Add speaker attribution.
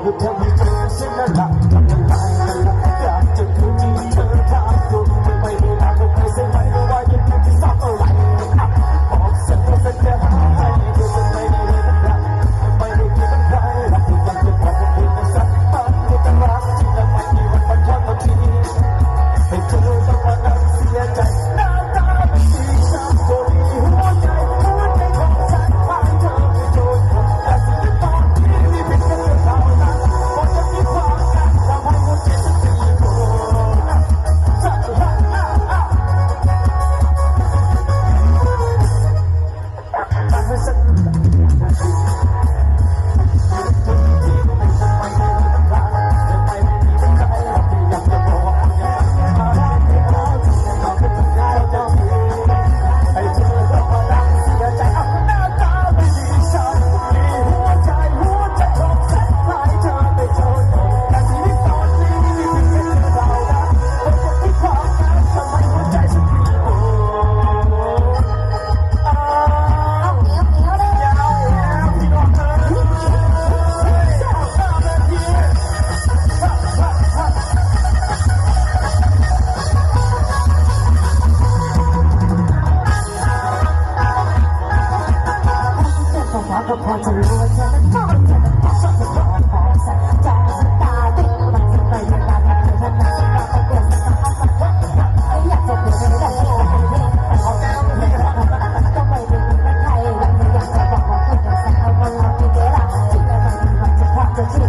Speaker 1: I'll be อก็พอจะรู้ว่าเนั้นชอบเธอนั้นชอบเธอนั้จตาติดมันจะไปยังไเธ
Speaker 2: อนั้นสักตาตะเกียบสักาสักวันไม่อยากจะเป็นไม่ไที่ไหนแต่พอเธอไม่รักมันก็ไปเป็นใครวันไม่อยากจะบอกว่าคุอยากจะเคนเราเอละที่ไกันจะพ